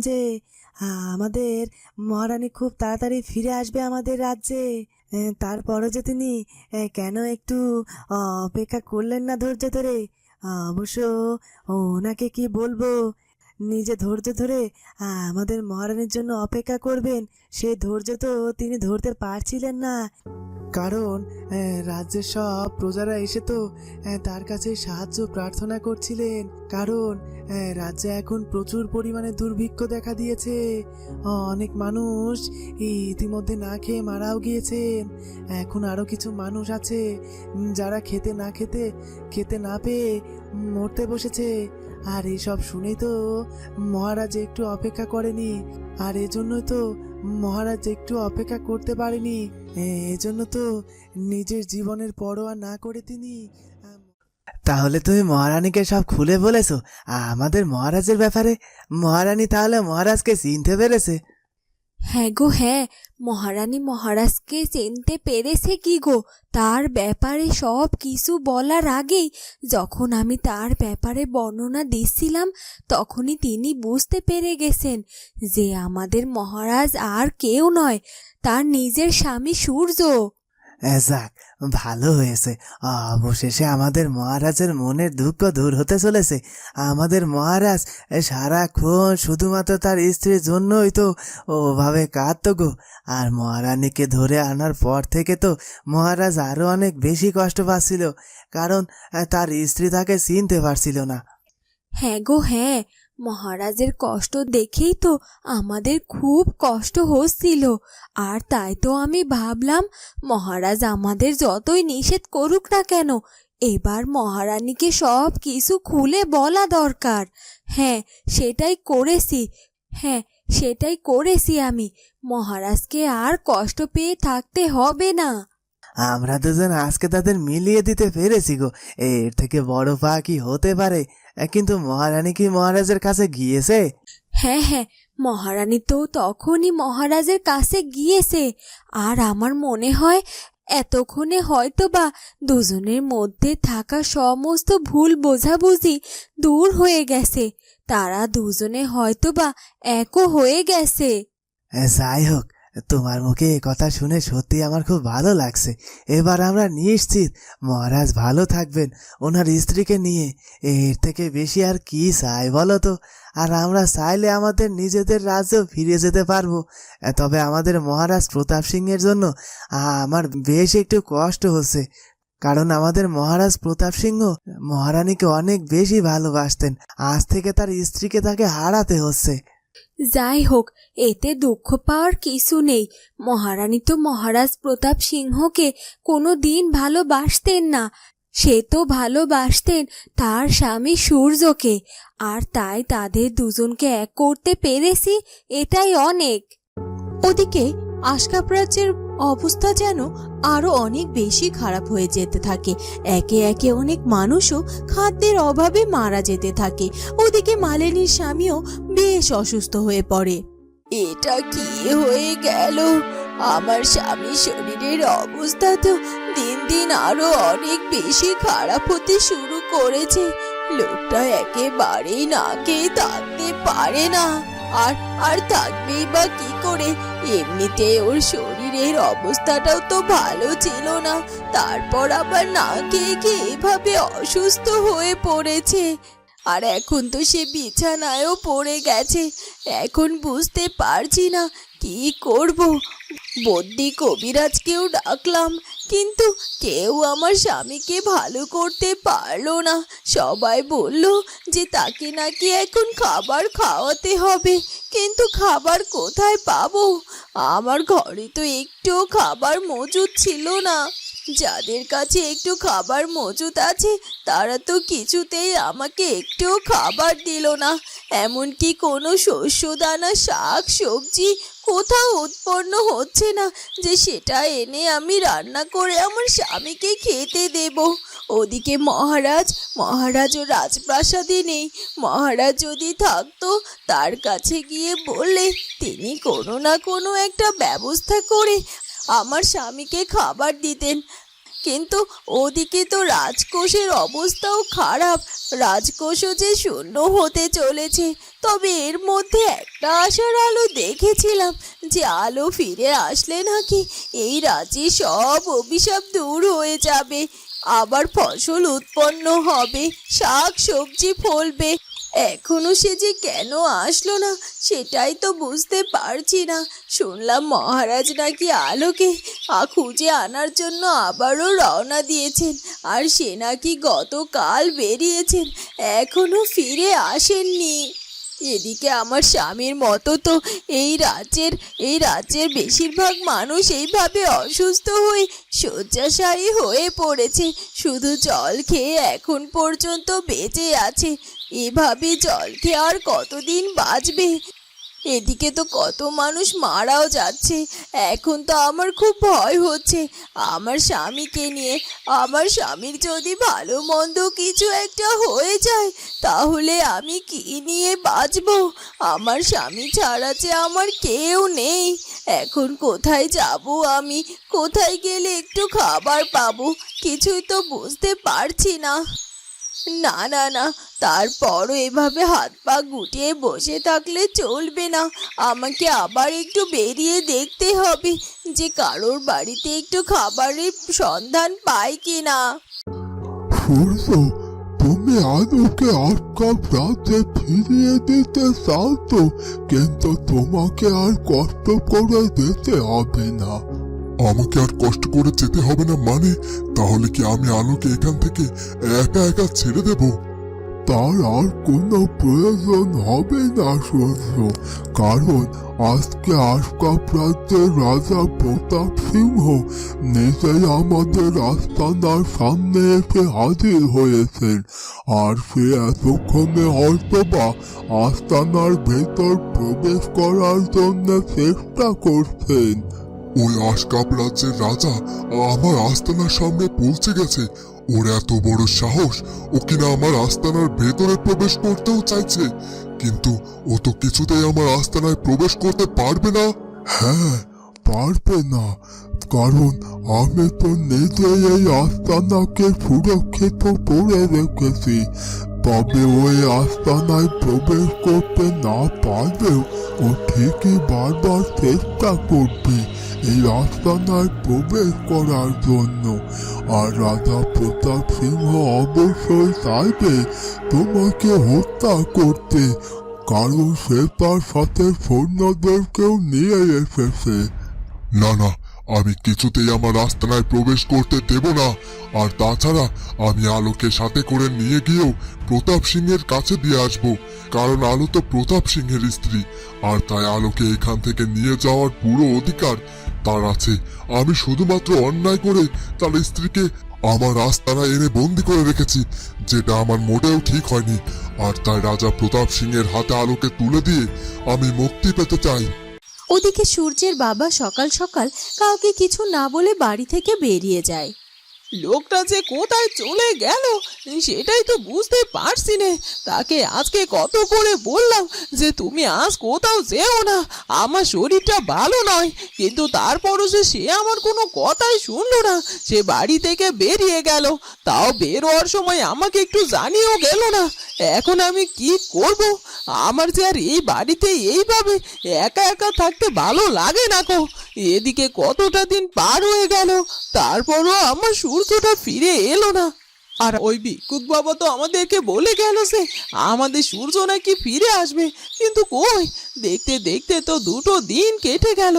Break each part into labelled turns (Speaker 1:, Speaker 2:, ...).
Speaker 1: যে আমাদের মহারানী খুব তাড়াতাড়ি ফিরে আসবে আমাদের রাজ্যে। তারপরও যে তিনি কেন একটু অপেক্ষা করলেন না ধৈর্য ধরে? অবশ্য ওনাকে কি বলব? নিজে ধৈর্য ধরে আমাদের মহারানীর জন্য অপেক্ষা করবেন। সেই ধৈর্য তো তিনি ধরতে পারছিলেন না। কারণ রাজ্যের সব প্রজারা এসে তো তার কাছে সাহায্য প্রার্থনা করছিলেন। কারণ রাজ্যে এখন প্রচুর পরিমাণে দুর্ভিক্ষ দেখা দিয়েছে। অনেক মানুষ ইতিমধ্যে না খেয়ে মারাও গিয়েছেন। এখন আরও কিছু মানুষ আছে যারা খেতে না খেতে খেতে না পেয়ে মরতে বসেছে। আর এসব শুনেই তো মহারাজ একটু অপেক্ষা করেনি। আর এজন্যই তো মহারাজ একটু অপেক্ষা করতে পারেনি। এজন্য তো নিজের জীবনের পরোয়া না করে তিনি তাহলে তুমি মহারানীকে সব খুলে বলেছ। আমাদের মহারাজের ব্যাপারে। মহারানী তাহলে মহারাজকে চিনতে পেরেছে।
Speaker 2: হ্যাঁ গো হ্যাঁ। মহারানী মহারাজকে চিনতে পেরেছে কি গো? তার ব্যাপারে সব কিছু বলার আগেই যখন আমি তার ব্যাপারে বর্ণনা দিচ্ছিলাম, তখনই তিনি বুঝতে পেরে গেছেন যে আমাদের মহারাজ আর কেউ নয়, তার নিজের স্বামী সূর্য।
Speaker 1: যাক ভালো হয়েছে। অবশেষে আমাদের মহারাজের মনের দুঃখ দূর হতে চলেছে। আমাদের মহারাজ সারাক্ষণ শুধুমাত্র তার স্ত্রীর জন্যই তো ওভাবে কাঁদত গো। আর মহারানীকে ধরে আনার পর থেকে তো মহারাজ আরও অনেক বেশি কষ্ট পাচ্ছিল। কারণ তার স্ত্রী তাকে চিনতে পারছিল না।
Speaker 2: হ্যাঁ গো হ্যাঁ। মহারাজের কষ্ট দেখেই তো আমাদের খুব কষ্ট হচ্ছিল। আর তাই তো আমি ভাবলাম, মহারাজ আমাদের যতই নিষেধ করুক না কেন, এবার মহারানীকে সব কিছু খুলে বলা দরকার। হ্যাঁ সেটাই করেছি। হ্যাঁ সেটাই করেছি আমি। মহারাজকে আর কষ্ট পেয়ে থাকতে হবে না।
Speaker 1: আমরা দুজন আজকে তাদের মিলিয়ে দিতে পেরেছি গো। এর থেকে বড় পা কি হতে পারে? কিন্তু মহারানী কি মহারাজের কাছে গিয়েছে?
Speaker 2: হ্যাঁ হ্যাঁ মহারানী তো তখনই মহারাজের কাছে গিয়েছে। আর আমার মনে হয় এতক্ষণে হয়তো বা দুজনের মধ্যে থাকা সমস্ত ভুল বোঝাবুঝি দূর হয়ে গেছে। তারা দুজনে হয়তো বা একও হয়ে গেছে।
Speaker 1: যাই হোক তোমার মুখে এ কথা শুনে সত্যি আমার খুব ভালো লাগছে। এবার আমরা নিশ্চিত, মহারাজ ভালো থাকবেন ওনার স্ত্রীকে নিয়ে। এর থেকে বেশি আর কি চাই বলো তো? আর আমরা চাইলে আমাদের নিজেদের রাজ্য ফিরে যেতে পারব। তবে আমাদের মহারাজ প্রতাপ সিংহের জন্য আমার বেশ একটু কষ্ট হচ্ছে। কারণ আমাদের মহারাজ প্রতাপ সিংহ মহারানীকে অনেক বেশি ভালোবাসতেন। আজ থেকে তার স্ত্রীকে তাকে হারাতে হচ্ছে।
Speaker 2: যাই হোক এতে দুঃখ পাওয়ার কিছু নেই। মহারানী তো মহারাজ প্রতাপ সিংহকে কোনো দিন ভালোবাসতেন না। সে তো ভালোবাসতেন তার স্বামী সূর্যকে। আর তাই তাদের দুজনকে এক করতে পেরেছি, এটাই অনেক।
Speaker 3: ওদিকে আশকাপ রাজ্যের অবস্থা যেন আরও অনেক বেশি খারাপ হয়ে যেতে থাকে। একে একে অনেক মানুষও খাদ্যের অভাবে মারা যেতে থাকে। ওদিকে মালিনীর স্বামীও বেশ অসুস্থ হয়ে পড়ে। এটা কি হয়ে গেল? আমার স্বামী শরীরের অবস্থা তো দিন দিন আরও অনেক বেশি খারাপ হতে শুরু করেছে। লোকটা একেবারেই না খেয়ে থাকতে পারে না। আর আর থাকবেই বা কি করে? এমনিতে ওর শরীরের অবস্থাটাও তো ভালো ছিল না। তারপর আবার না খেয়ে খেয়ে এভাবে অসুস্থ হয়ে পড়েছে। আর এখন তো সে বিছানায়ও পড়ে গেছে। এখন বুঝতে পারছি না কি করব। বদ্যি কবিরাজকেও ডাকলাম কিন্তু কেউ আমার স্বামীকে ভালো করতে পারল না। সবাই বলল যে তাকে নাকি এখন খাবার খাওয়াতে হবে। কিন্তু খাবার কোথায় পাবো? আমার ঘরে তো একটুও খাবার মজুদ ছিল না। যাদের কাছে একটু খাবার মজুদ আছে, তারা তো কিছুতেই আমাকে একটুও খাবার দিল না। এমনকি কোনো শস্য দানা শাক, সবজি কোথাও উৎপন্ন হচ্ছে না যে সেটা এনে আমি রান্না করে আমার স্বামীকে খেতে দেব। ওদিকে মহারাজ মহারাজও রাজপ্রাসাদে নেই। মহারাজ যদি থাকতো, তার কাছে গিয়ে বললে, তিনি কোনো না কোনো একটা ব্যবস্থা করে আমার স্বামীকে খাবার দিতেন। কিন্তু ওদিকে তো রাজকোষের অবস্থাও খারাপ। রাজকোষও যে শূন্য হতে চলেছে, তবে এর মধ্যে একটা আশার আলো দেখেছিলাম যে আলো ফিরে আসলে নাকি এই রাজ্যে সব অভিশাপ দূর হয়ে যাবে। আবার ফসল উৎপন্ন হবে, শাক সবজি ফলবে এখনও সে যে কেন আসলো না, সেটাই তো বুঝতে পারছি না। শুনলাম মহারাজ নাকি আলোকে আ খুঁজে আনার জন্য আবারও রওনা দিয়েছেন, আর সে নাকি গতকাল বেরিয়েছেন, এখনও ফিরে আসেননি। এদিকে আমার স্বামীর মতো তো এই রাজ্যের এই রাজ্যের বেশিরভাগ মানুষ এইভাবে অসুস্থ হয়ে শয্যাশায়ী হয়ে পড়েছে। শুধু জল খেয়ে এখন পর্যন্ত বেঁচে আছে। এভাবে জল খেয়ে আর কতদিন বাঁচবে? এদিকে তো কত মানুষ মারাও যাচ্ছে। এখন তো আমার খুব ভয় হচ্ছে। আমার স্বামীকে নিয়ে, আমার স্বামীর যদি ভালো মন্দ কিছু একটা হয়ে যায়, তাহলে আমি কি নিয়ে বাঁচবো? আমার স্বামী ছাড়া যে আমার কেউ নেই। এখন কোথায় যাব আমি? কোথায় গেলে একটু খাবার পাবো? কিছুই তো বুঝতে পারছি না। না না না, তারপরও এভাবে হাত পা গুটিয়ে বসে থাকলে চলবে না। আমাকে আবার একটু বেরিয়ে দেখতে হবে যে কারোর বাড়িতে একটু খাবারের সন্ধান পাই কি না
Speaker 4: তুমি আলোকে আটকা রাতে ফিরিয়ে দিতে চাও তো, কিন্তু তোমাকে আর কষ্ট করে দিতে হবে না। আমাকে আর কষ্ট করে যেতে হবে না মানে? তাহলে কি আমি আলোকে এখান থেকে একা একা ছেড়ে দেব? তার আর কোনো প্রয়োজন হবে না সূর্য কারণ আজকে আশকাপ রাজ্যের রাজা প্রতাপ সিংহ নিজেই আমাদের আস্তানার সামনে এসে হাজির হয়েছেন। আর সে এতক্ষণে হয়তোবা আস্তানার ভেতর প্রবেশ করার জন্য চেষ্টা করছেন। ওই আশকাপ রাজ্যের রাজা আমার আস্তানার সামনে পৌঁছে গেছে। ওর এত বড় সাহস, ও কিনা আমার আস্তানার ভেতরে প্রবেশ করতেও চাইছে। কিন্তু ও তো কিছুতেই আমার আস্তানায় প্রবেশ করতে পারবে না। হ্যাঁ পারবে না। কারণ আমি তো নিজেই এই আস্তানাকে সুরক্ষিত করে রেখেছি। তবে ওই আস্তানায় প্রবেশ করতে না পারলেও ও ঠিকই বারবার চেষ্টা করবে। এই প্রবেশ করার জন্য। আর রাজা প্রতাপ সিংহ অবশ্যই চাইবে তোমাকে হত্যা করতে, কারণ সে তার সাথে সৈন্যদেরকেও নিয়ে এসেছে। না না, আমি কিছুতেই আমার আস্তানায় প্রবেশ করতে দেব না। আর তাছাড়া আমি আলোকে সাথে করে নিয়ে গিয়েও প্রতাপ সিংহের কাছে দিয়ে আসব, কারণ আলো তো প্রতাপ সিংহের স্ত্রী। আর তাই আলোকে এখান থেকে নিয়ে যাওয়ার পুরো অধিকার তার আছে। আমি শুধুমাত্র অন্যায় করে তার স্ত্রীকে আমার রাস্তারা এনে বন্দি করে রেখেছি, যেটা আমার মোটেও ঠিক হয়নি। আর তাই রাজা প্রতাপ সিংয়ের হাতে আলোকে তুলে দিয়ে আমি মুক্তি পেতে চাই।
Speaker 5: ওদিকে সূর্যের বাবা সকাল সকাল কাউকে কিছু না বলে বাড়ি থেকে বেরিয়ে যায়।
Speaker 6: লোকটা যে কোথায় চলে গেল, সেটাই তো বুঝতে পারছি না। তাকে আজকে কত করে বললাম যে তুমি আজ কোথাও যেও না, আমার শরীরটা ভালো নয়, কিন্তু তারপরও যে সে আমার কোনো কথাই শুনলো না, সে বাড়ি থেকে বেরিয়ে গেল। তাও বেরোয়ার সময় আমাকে একটু জানিয়েও গেল না। এখন আমি কি করব? আমার যে আর এই বাড়িতে এইভাবে একা একা থাকতে ভালো লাগে না কো এদিকে কতটা দিন পার হয়ে গেল, তারপরও আমার সূর্যটা ফিরে এলো না। আর ওই ভিক্ষুক বাবা তো আমাদেরকে বলে গেল সে আমাদের সূর্য নাকি ফিরে আসবে, কিন্তু কই? দেখতে দেখতে তো দুটো দিন কেটে গেল,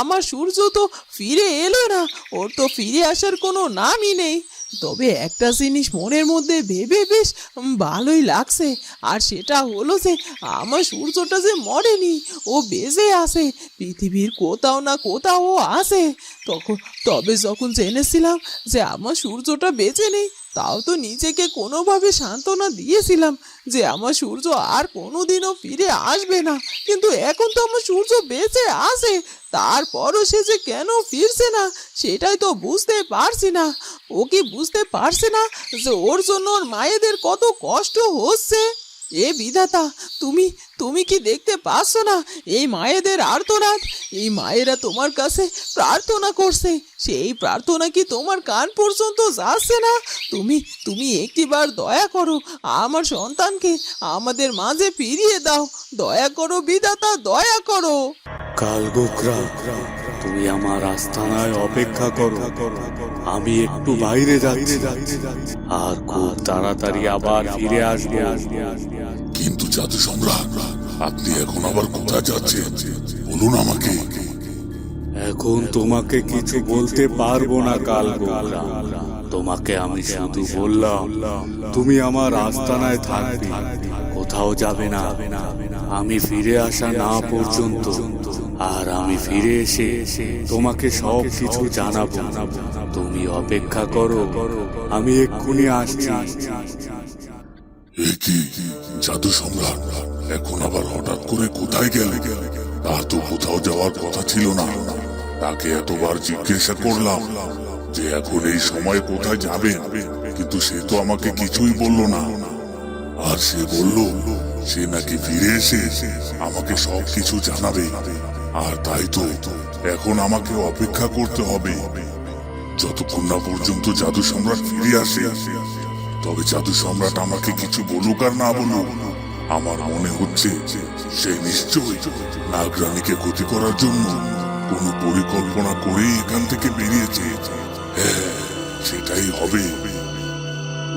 Speaker 6: আমার সূর্য তো ফিরে এলো না, ওর তো ফিরে আসার কোনো নামই নেই। তবে একটা জিনিস মনের মধ্যে ভেবে বেশ ভালোই লাগছে, আর সেটা হলো যে আমার সূর্যটা যে মরেনি, ও বেঁচে আছে, পৃথিবীর কোথাও না কোথাও আছে। তখন, তবে যখন জেনেছিলাম যে আমার সূর্যটা বেঁচে নেই তাও তো নিজেকে কোনোভাবে সান্ত্বনা দিয়েছিলাম যে আমার সূর্য আর কোনোদিনও ফিরে আসবে না। কিন্তু এখন তো আমার সূর্য বেঁচে আসে তারপরও সে যে কেন ফিরছে না, সেটাই তো বুঝতে পারছি না। ও কি বুঝতে পারছে না যে ওর জন্য ওর মায়েদের কত কষ্ট হচ্ছে? এ বিধাতা, তুমি তুমি কি দেখতে পাচ্ছ না? এই মায়েদের আর্তনাদ, এই মায়েরা তোমার কাছে প্রার্থনা করছে। সেই প্রার্থনা কি তোমার কান পর্যন্ত যাচ্ছে না? তুমি তুমি একটিবার দয়া করো, আমার সন্তানকে আমাদের মাঝে ফিরিয়ে দাও। দয়া করো বিধাতা, দয়া করো।
Speaker 7: কালগোকরা তুমি আমার আস্তানায় অপেক্ষা করো। আমি একটু বাইরে যাচ্ছি। আর খুব তাড়াতাড়ি আবার ফিরে আসব।
Speaker 8: কিন্তু জাদু সম্রাট আপনি এখন আবার কোথায় যাচ্ছেন? বলুন আমাকে।
Speaker 7: এখন তোমাকে কিছু বলতে পারব না কালগোকরা। তোমাকে আমি শুধু বললাম তুমি আমার আস্তানায় থাকবে। কোথাও যাবে না। আমি ফিরে আসা না পর্যন্ত আর আমি ফিরে এসে তোমাকে সব কিছু জানাব। তুমি অপেক্ষা করো। আমি এক্ষুনি আসছি।
Speaker 8: জাদু সম্রাট, এখন আবার হঠাৎ করে কোথায় গেলে? তার তো কোথাও যাওয়ার কথা ছিল না। তাকে এতবার জিজ্ঞাসা করলাম যে এখন এই সময় কোথায় যাবে? কিন্তু সে তো আমাকে কিছুই বলল না। আর সে বলল, সে নাকি ফিরে এসে আমাকে সব কিছু জানাবে। আর তাই তো এখন আমাকে অপেক্ষা করতে হবে। যতক্ষণ না পর্যন্ত জাদু সম্রাট ফিরে আসে, তবে জাদু সম্রাট আমাকে কিছু বলুক আর না বলুক, আমার মনে হচ্ছে সে নিশ্চয়ই নাগরানীকে ক্ষতি করার জন্য কোনো পরিকল্পনা করেই এখান থেকে বেরিয়েছে। হ্যাঁ সেটাই হবে।